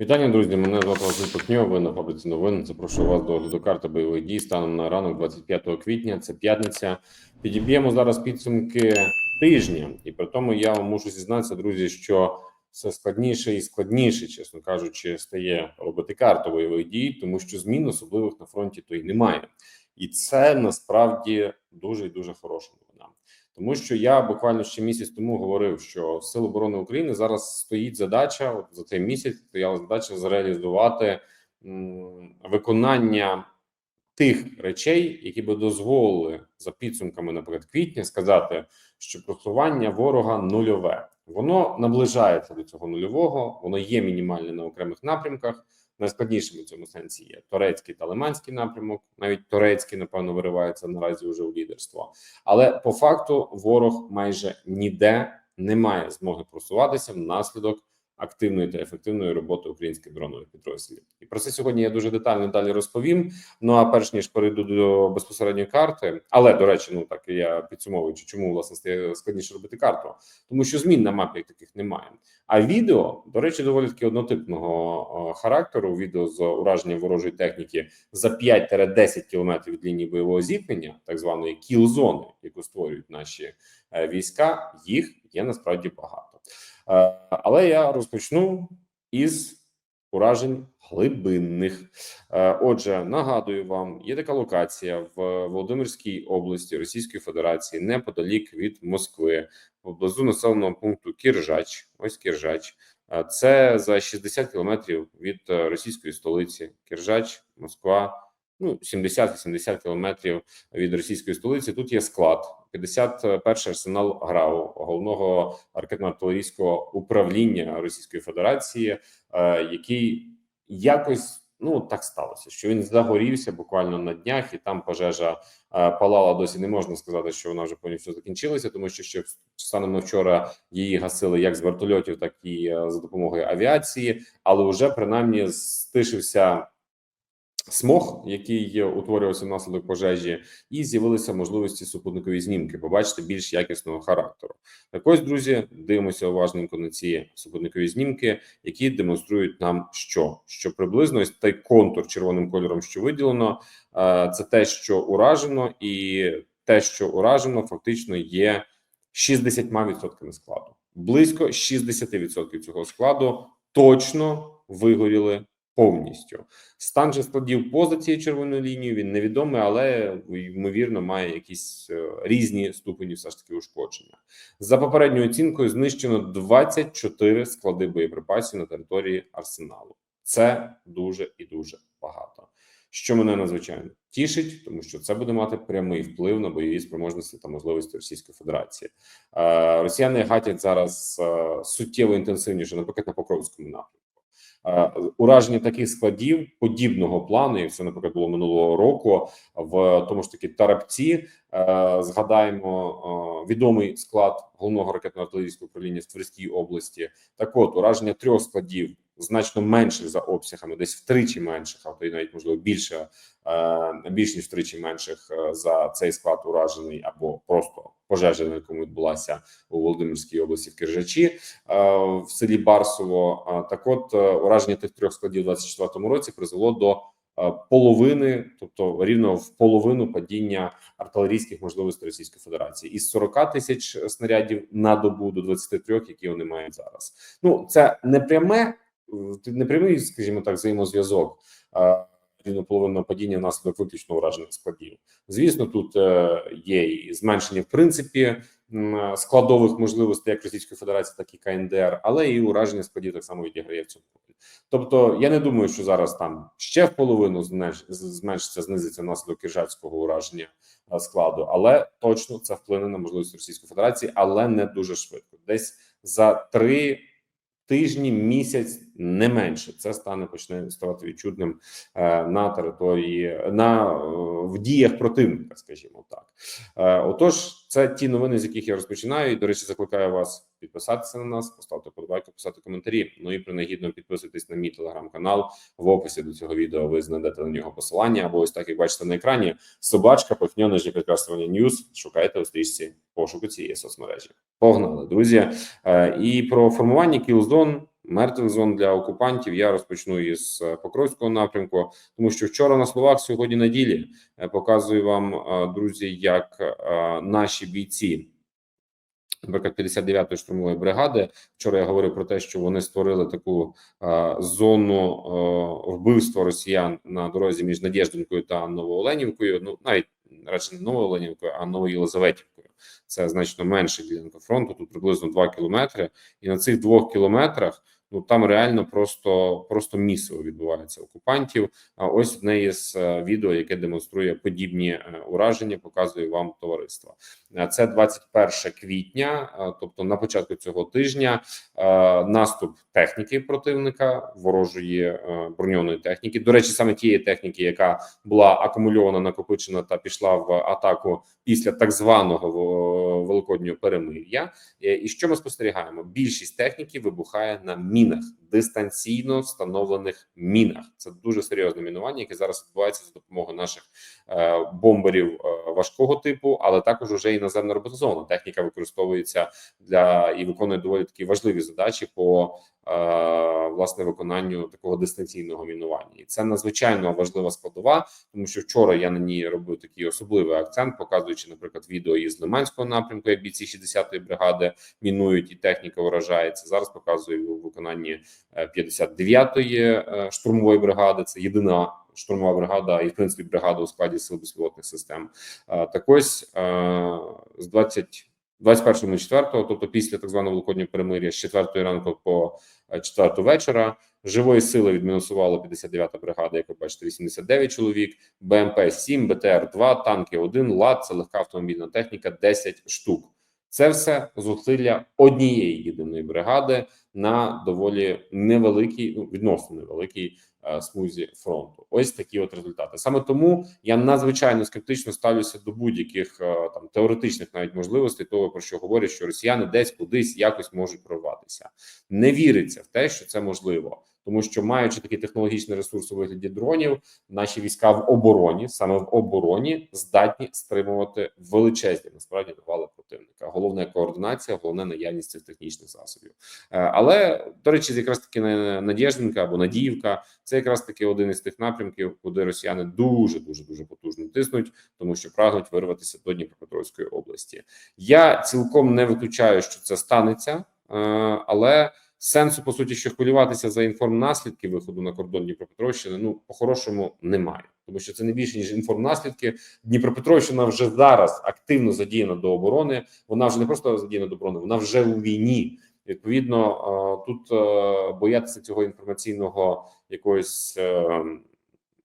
Вітання, друзі. Мене звати Василь Пихньо. Ви на фабриці новин. Запрошую вас до огляду карти бойових дій станом на ранок 25 квітня. Це п'ятниця. Підіб'ємо зараз підсумки тижня, і при тому я вам мушу зізнатися, друзі, що все складніше і складніше, чесно кажучи, стає робити карту бойових дій, тому що змін особливих на фронті то й немає, і це насправді дуже і дуже новина. Тому що я буквально ще місяць тому говорив, що Сил оборони України зараз стоїть задача от за цей місяць. Стояла задача зреалізувати м, виконання тих речей, які би дозволили за підсумками, наприклад, квітня, сказати, що просування ворога нульове. Воно наближається до цього нульового, воно є мінімальне на окремих напрямках. Найскладнішим у цьому сенсі є турецький та лиманський напрямок. Навіть турецький, напевно, виривається наразі вже у лідерство. Але по факту ворог майже ніде не має змоги просуватися внаслідок активної та ефективної роботи українських дронових підрозділів. І про це сьогодні я дуже детально далі розповім. Ну а перш ніж перейду до безпосередньої карти, але до речі, ну так я підсумовуючи, чому власне стає складніше робити карту, тому що змін на мапі таких немає. А відео, до речі, доволі таки однотипного характеру. Відео з ураженням ворожої техніки за 5-10 кілометрів від лінії бойового зіткнення, так званої кіл-зони, яку створюють наші е, війська. Їх є насправді багато. Е, Але я розпочну із уражень глибинних. Е, Отже, нагадую вам, є така локація в Володимирській області Російської Федерації, неподалік від Москви, поблизу населеного пункту Кіржач. Ось Кіржач. Е, Це за 60 кілометрів від російської столиці. Кіржач, Москва. Ну, 70-80 кілометрів від російської столиці. Тут є склад 51-й арсенал ГРАУ, головного ракетно-артилерійського управління Російської Федерації, е, який якось ну так сталося, що він загорівся буквально на днях, і там пожежа е, палала. Досі не можна сказати, що вона вже повністю закінчилася, тому що ще станом на вчора її гасили як з вертольотів, так і е, за допомогою авіації, але вже принаймні стишився. Смог, який утворювався внаслідок пожежі, і з'явилися можливості супутникові знімки, побачити більш якісного характеру. Так ось, друзі, дивимося уважненько на ці супутникові знімки, які демонструють нам, що що приблизно ось той контур червоним кольором, що виділено, е, це те, що уражено, і те, що уражено, фактично є 60% складу. Близько 60% цього складу точно вигоріли повністю. Стан же складів поза цією червоною лінією він невідомий, але ймовірно має якісь е, різні ступені все ж таки ушкодження. За попередньою оцінкою знищено 24 склади боєприпасів на території арсеналу. Це дуже і дуже багато. Що мене надзвичайно тішить, тому що це буде мати прямий вплив на бойові спроможності та можливості Російської Федерації. Е, Росіяни гатять зараз е, суттєво інтенсивніше, наприклад, на Покровському напрямку. Е, Ураження таких складів подібного плану, і це наприклад було минулого року в тому ж таки Тарапці. Е, Згадаємо е, відомий склад головного ракетно-артилерійського управління в Тверській області. Так, от ураження трьох складів значно менших за обсягами, десь втричі менших, а то й навіть можливо більше більш ніж втричі менших за цей склад уражений або просто пожежа, на якому відбулася у Володимирській області в Киржачі в селі Барсово. Так, от ураження тих трьох складів у 24-му році призвело до половини, тобто рівно в половину падіння артилерійських можливостей Російської Федерації із 40 тисяч снарядів на добу до 23, які вони мають зараз. Ну це не пряме, не прямий, скажімо так, взаємозв'язок. Рівно половинного падіння внаслідок виключно уражених складів. Звісно, тут е, є і зменшення в принципі складових можливостей як Російської Федерації, так і КНДР, але і ураження складів так само відіграє в цьому полі. Тобто, я не думаю, що зараз там ще в половину зменшиться, знизиться внаслідок кіржацького ураження е, складу, але точно це вплине на можливість Російської Федерації, але не дуже швидко. Десь за три тижні, місяць не менше. Це стане почне ставати відчутним е, на території на е, в діях противника, скажімо так. Е, отож, це ті новини, з яких я розпочинаю. І до речі, закликаю вас підписатися на нас, поставити подобайку, писати коментарі. Ну і принагідно підписуйтесь на мій телеграм-канал. В описі до цього відео ви знайдете на нього посилання. Або ось так як бачите на екрані. Собачка похньонежі підкреслювання Ньюс. Шукайте у стрічці пошуку цієї соцмережі. Погнали, друзі. І про формування кілзон мертвих зон для окупантів. Я розпочну із е, Покровського напрямку, тому що вчора на словах, сьогодні на ділі Е, показую вам, е, друзі, як наші бійці. Наприклад, 59-ї штурмової бригади. Вчора я говорив про те, що вони створили таку е, зону е, вбивства росіян на дорозі між Надєждинкою та Новооленівкою. Ну навіть радше не Новооленівкою, а Новоєлизаветівкою. Це значно менше ділянка фронту. Тут приблизно 2 кілометри, і на цих двох кілометрах. Ну там реально просто просто місиво відбувається окупантів. А ось одне із е, відео, яке демонструє подібні е, ураження, показує вам товариство. Е, Це 21 квітня, тобто на початку цього тижня, наступ техніки противника, ворожої броньованої техніки. До речі, саме тієї техніки, яка була акумульована, накопичена та пішла в атаку після так званого великоднього перемир'я. І що ми спостерігаємо? Більшість техніки вибухає на мінах, дистанційно встановлених мінах. Це дуже серйозне мінування, яке зараз відбувається за допомогою наших е, бомберів е, важкого типу, але також уже іноземно роботизована техніка використовується для і виконує доволі такі важливі задачі по власне виконанню такого дистанційного мінування. І це надзвичайно важлива складова, тому що вчора я на ній робив такий особливий акцент, показуючи, наприклад, відео із Лиманського напрямку, як бійці 60-ї бригади мінують і техніка вражається. Зараз показую у виконанні е, 59-ї е, штурмової бригади. Це єдина штурмова бригада і в принципі бригада у складі сил безпілотних систем. Е, Так ось е, з 20 21.04, тобто після так званого великоднього перемир'я з 4 ранку по 4 вечора. Живої сили відмінусувала 59-та бригада, ви бачите, 89 чоловік, БМП 7, БТР 2, танки 1, ЛАД, це легка автомобільна техніка 10 штук. Це все зусилля однієї єдиної бригади на доволі невеликій, ну відносно невеликій е, смузі фронту. Ось такі от результати. Саме тому я надзвичайно скептично ставлюся до будь-яких е, там теоретичних навіть можливостей, того про що говорять, що росіяни десь кудись якось можуть прорватися. Не віриться в те, що це можливо. Тому що маючи такий технологічний ресурс у вигляді дронів, наші війська в обороні, саме в обороні, здатні стримувати величезні насправді навали противника. Головне координація, головне наявність цих технічних засобів. Е, Але до речі, якраз таки на- Надєждинка або Надіївка, це якраз таки один із тих напрямків, куди росіяни дуже дуже дуже потужно тиснуть, тому що прагнуть вирватися до Дніпропетровської області. Я цілком не виключаю, що це станеться, е, але сенсу по суті, що хвилюватися за інформнаслідки виходу на кордон Дніпропетровщини, ну по-хорошому немає, тому що це не більше ніж інформнаслідки. Дніпропетровщина вже зараз активно задіяна до оборони. Вона вже не просто задіяна до оборони, вона вже у війні. Відповідно, тут е, боятися цього інформаційного якоїсь е,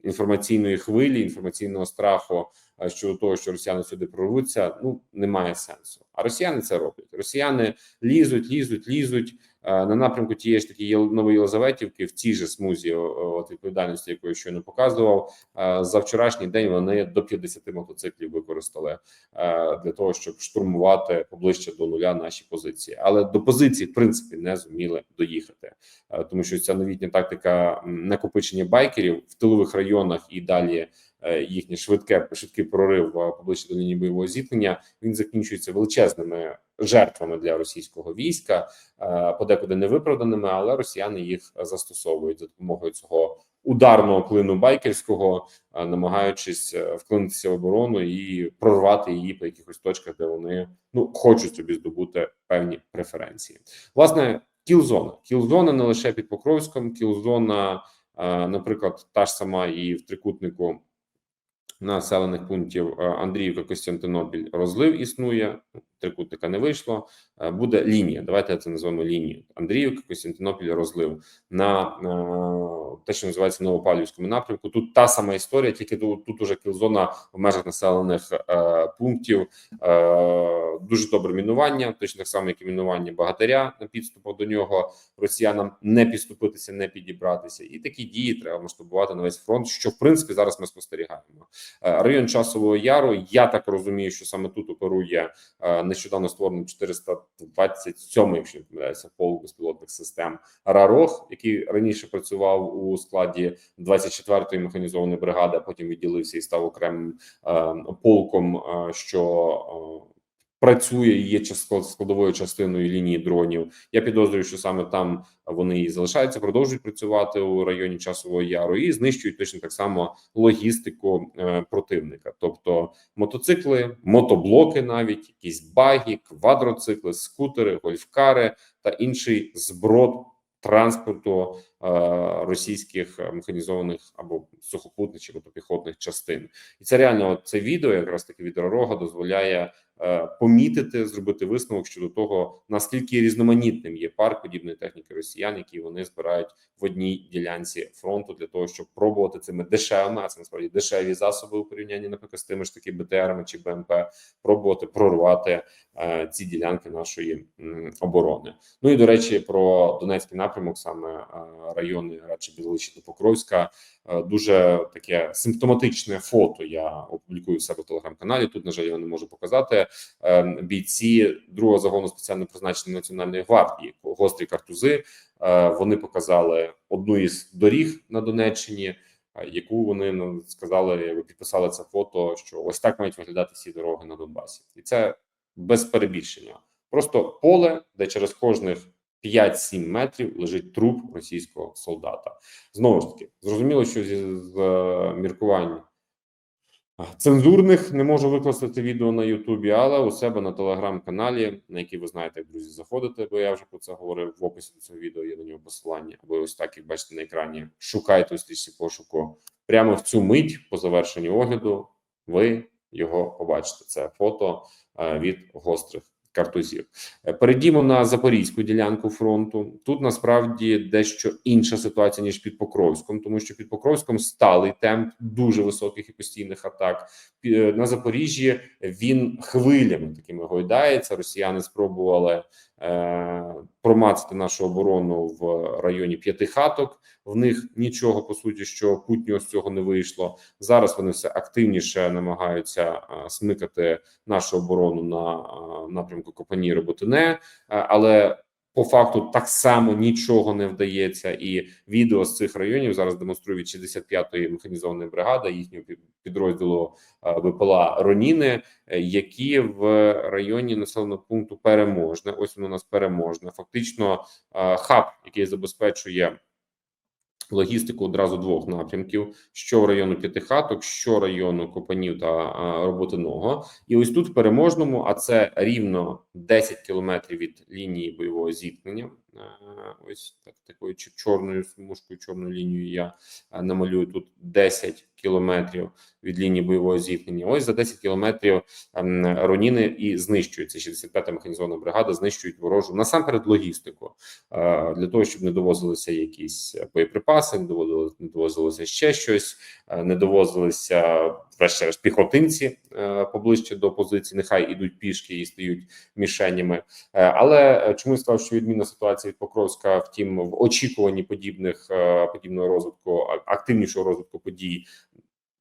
інформаційної хвилі, інформаційного страху е, щодо того, що росіяни сюди прорвуться, ну немає сенсу. А росіяни це роблять. Росіяни лізуть, лізуть, лізуть на напрямку тієї ж таки Єл- Новоєлизаветівки в цій же смузі от відповідальності, яку я щойно показував. За вчорашній день вони до 50 мотоциклів використали для того, щоб штурмувати поближче до нуля наші позиції, але до позиції в принципі не зуміли доїхати, тому що ця новітня тактика накопичення байкерів в тилових районах і далі. Е, Їхнє швидке швидкий прорив е, поближче до лінії бойового зіткнення він закінчується величезними жертвами для російського війська, е, подекуди невиправданими, але росіяни їх застосовують за допомогою цього ударного клину байкерського, намагаючись вклинитися в оборону і прорвати її по якихось точках, де вони ну хочуть собі здобути певні преференції. Власне, кілзона. Кілзона не лише під Покровськом, кілзона, наприклад, та ж сама і в трикутнику населених пунктів е, Андріївка, Костянтинопіль розлив існує. Трикутника не вийшло. Е, Буде лінія. Давайте це назвемо лінією. Андріївка, Костянтинопіль розлив на е, те, що називається Новопавлівському напрямку. Тут та сама історія, тільки тут, уже кілзона в межах населених е, пунктів. Дуже добре мінування, точно так само, як і мінування багатиря на підступах до нього. Росіянам не підступитися, не підібратися, і такі дії треба масштабувати на весь фронт. Що в принципі зараз ми спостерігаємо. Район часового яру. Я так розумію, що саме тут оперує е, нещодавно створено 427, якщо не помиляюся, полк безпілотних систем Рарох, який раніше працював у складі 24-ї механізованої бригади, а потім відділився і став окремим е, полком, е, що е, працює і є складовою частиною лінії дронів. Я підозрюю, що саме там вони і залишаються, продовжують працювати у районі часового яру і знищують точно так само логістику е, противника, тобто мотоцикли, мотоблоки, навіть якісь баги, квадроцикли, скутери, гольфкари та інший зброд транспорту е, російських е, механізованих або сухопутних чи мотопіхотних частин. І це реально це відео, якраз таки від Ророга, дозволяє помітити, зробити висновок щодо того, наскільки різноманітним є парк подібної техніки росіян, які вони збирають в одній ділянці фронту для того, щоб пробувати цими дешевими, а це насправді дешеві засоби у порівнянні, наприклад, з тими ж таки БТРами чи БМП, пробувати прорвати е, ці ділянки нашої м, оборони. Ну і до речі, про Донецький напрямок, саме е, райони радше Біловичі та Покровська, е, дуже таке симптоматичне фото. Я опублікую себе в телеграм-каналі. Тут на жаль, я не можу показати Е, бійці другого загону спеціально призначення національної гвардії, гострі картузи. Е, Вони показали одну із доріг на Донеччині, е, яку вони ну, сказали, підписали це фото, що ось так мають виглядати всі дороги на Донбасі, і це без перебільшення. Просто поле, де через кожних 5-7 метрів лежить труп російського солдата. Знову ж таки, зрозуміло, що зі е, міркувань цензурних не можу викласти відео на Ютубі, але у себе на телеграм-каналі, на який ви знаєте, як друзі, заходите, бо я вже про це говорив в описі до цього відео. Є на нього посилання, або ось так, як бачите на екрані. Шукайте у стрічці пошуку прямо в цю мить по завершенні огляду. Ви його побачите. Це фото е, від гострих картузів. Е, Перейдімо на запорізьку ділянку фронту. Тут насправді дещо інша ситуація ніж під Покровськом, тому що під Покровськом сталий темп дуже високих і постійних атак. Е, На Запоріжжі він хвилями такими гойдається. Росіяни спробували промацати нашу оборону в районі п'яти хаток. В них нічого по суті, що путнього з цього не вийшло. Зараз вони все активніше намагаються е, смикати нашу оборону на е, напрямку Копані Роботине, е, але по факту так само нічого не вдається. І відео з цих районів зараз демонструє від 65-ї механізованої бригади їхнього підрозділу випала ВПЛА Роніни, е, які в районі населеного пункту переможне. Ось воно у нас переможне. Фактично, е, хаб, який забезпечує логістику одразу двох напрямків: що району П'ятихаток, що району Копанів та Роботиного. І ось тут в переможному, а це рівно 10 кілометрів від лінії бойового зіткнення. Е, Ось так такою чор- чорною смужкою, чорною лінією я е, намалюю тут 10 кілометрів від лінії бойового зіткнення. Ось за 10 кілометрів ем, Роніни і знищується 65-та механізована бригада, знищують ворожу насамперед логістику е, для того, щоб не довозилися якісь боєприпаси, не довозилося ще щось, не довозилися врешті-решт піхотинці е, поближче до позиції. Нехай ідуть пішки і стають мішенями. Е, Але чому я сказав, що відмінна ситуація від Покровська, втім, в очікуванні подібних е, подібного розвитку, активнішого розвитку подій.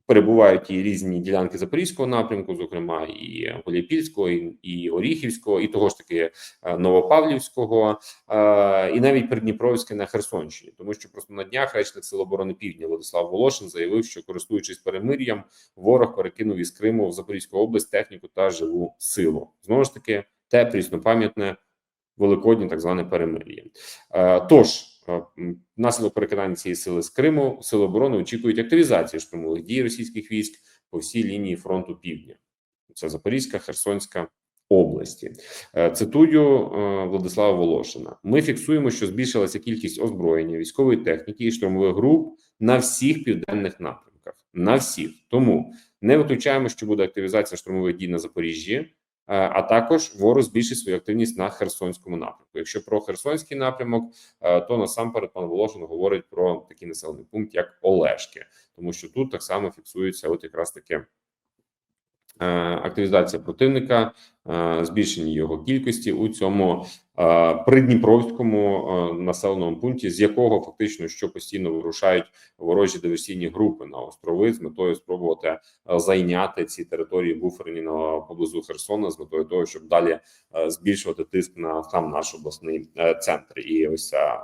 Перебувають і різні ділянки запорізького напрямку, зокрема і Гуляйпільського, і, і Оріхівського, і того ж таки е, Новопавлівського, е, і навіть Придніпровське на Херсонщині, тому що просто на днях речник Сил оборони Півдня Владислав Волошин заявив, що користуючись перемир'ям, ворог перекинув із Криму в Запорізьку область техніку та живу силу. Знову ж таки, те пріснопам'ятне великоднє так зване перемир'я. Е, Тож внаслідок перекидання цієї сили з Криму сили оборони очікують активізації штурмових дій російських військ по всій лінії фронту півдня. Це Запорізька, Херсонська області. Е, Цитую е, Владислава Волошина: ми фіксуємо, що збільшилася кількість озброєння, військової техніки і штурмових груп на всіх південних напрямках. На всіх тому не виключаємо, що буде активізація штурмових дій на Запоріжжі. Е, А також ворог збільшить свою активність на Херсонському напрямку. Якщо про Херсонський напрямок, е, то насамперед пан Волошин говорить про такий населений пункт, як Олешки, тому що тут так само фіксується, от якраз таки е, активізація противника, збільшення його кількості у цьому придніпровському е, населеному пункті, з якого фактично що постійно вирушають ворожі диверсійні групи на острови з метою спробувати е, зайняти ці території буферні на поблизу Херсона, з метою того, щоб далі е, збільшувати тиск на сам наш обласний е, центр. І ось е,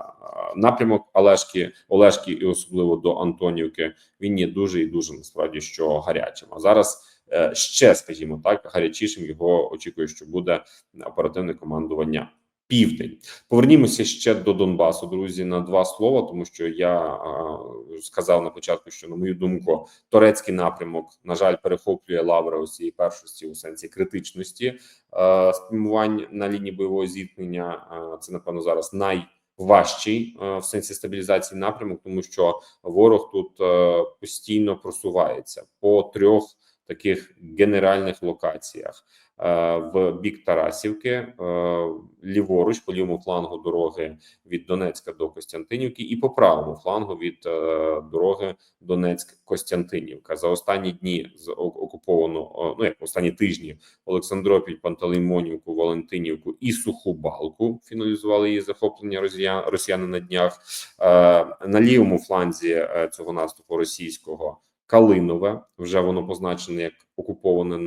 напрямок Олешки, Олешки, і особливо до Антонівки, він є дуже і дуже насправді що гарячим. А зараз е, ще, скажімо так, гарячішим його очікує, що буде оперативне командування. Південь повернімося ще до Донбасу, друзі, на два слова, тому що я а, сказав на початку, що на мою думку, турецький напрямок на жаль перехоплює лаври ось цієї першості у сенсі критичності е, спрямувань на лінії бойового зіткнення. Е, це напевно зараз найважчий е, в сенсі стабілізації напрямок, тому що ворог тут постійно просувається по трьох таких генеральних локаціях. Е, В бік Тарасівки, е, ліворуч по лівому флангу дороги від Донецька до Костянтинівки, і по правому флангу від е, дороги Донецьк-Костянтинівка. За останні дні окуповано ну як останні тижні Олександропіль, Пантелеймонівку, Валентинівку і Суху Балку. Фіналізували її захоплення росіян росіяни на днях. На лівому фланзі цього наступу російського. Калинове вже воно позначене як окуповане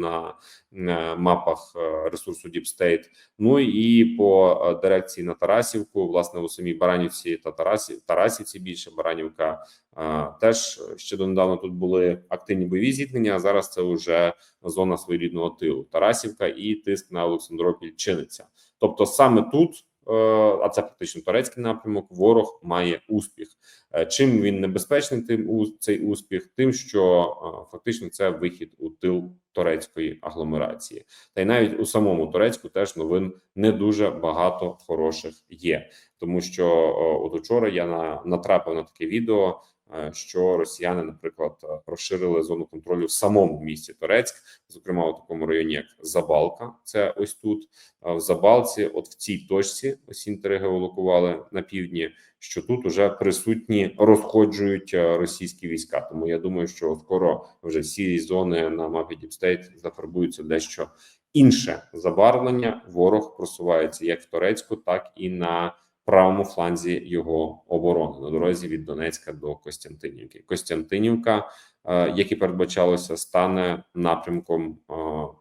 на мапах е, ресурсу Deep State. Ну і по е, дирекції на Тарасівку, власне, у самій Баранівці та Тарасі, Тарасівці більше Баранівка е, теж ще донедавна тут були активні бойові зіткнення. А зараз це вже зона своєрідного тилу. Тарасівка і тиск на Олександропіль чиниться. Тобто, саме тут. Е, А це фактично турецький напрямок. Ворог має успіх. Е, Чим він небезпечний, тим цей успіх, тим, що е, фактично це вихід у тил турецької агломерації, та й навіть у самому Турецьку теж новин не дуже багато хороших є, тому що от учора я на натрапив на таке відео. Е, Що росіяни, наприклад, е, розширили зону контролю в самому місті Торецьк, зокрема у такому районі, як Забалка, це ось тут е, в Забалці, от в цій точці, ось інтриги локували на півдні що тут уже присутні розходжують російські війська. Тому я думаю, що скоро вже всі зони на мапі State зафарбуються дещо інше забарвлення. Ворог просувається як в Турецьку, так і на правому фланзі його оборони на дорозі від Донецька до Костянтинівки. Костянтинівка, е, як і передбачалося, стане напрямком е,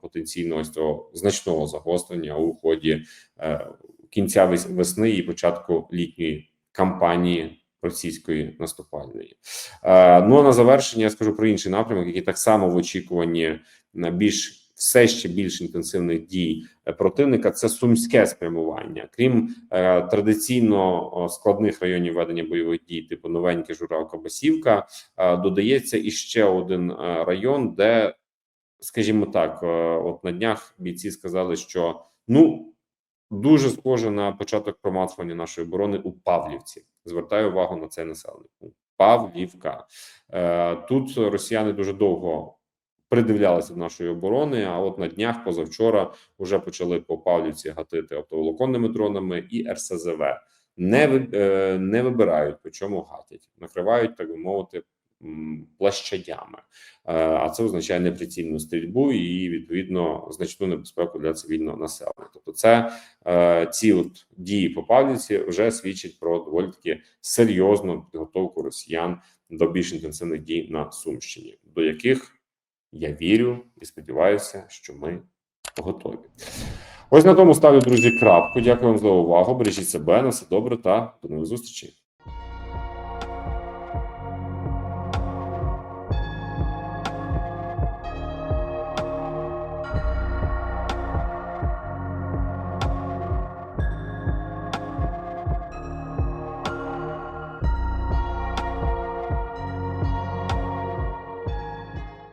потенційного цього значного загострення у ході е, кінця весни і початку літньої кампанії російської наступальної. Ну а на завершення я скажу про інший напрямок, який так само в очікуванні на більш все ще більш інтенсивних дій е, противника. Це сумське спрямування, крім е, традиційно складних районів ведення бойових дій, типу новеньке Журавка Басівка, е, додається іще один е, район, де, скажімо так, от на днях бійці сказали, що ну дуже схоже на початок промацування нашої оборони у Павлівці. Звертаю увагу на цей населений. Павлівка тут росіяни дуже довго придивлялися до нашої оборони. А от на днях, позавчора, вже почали по Павлівці гатити оптоволоконними дронами і РСЗВ. Не е, не вибирають по чому гатять, накривають так би мовити м, площадями. Е, А це означає неприцільну стрільбу і відповідно значну небезпеку для цивільного населення. Тобто, це е, ці от дії по Павлівці вже свідчать про доволі таки серйозну підготовку росіян до більш інтенсивних дій на Сумщині, до яких я вірю і сподіваюся, що ми готові. Ось на тому ставлю друзі крапку. Дякую вам за увагу. Бережіть себе на все добре та до нових зустрічей.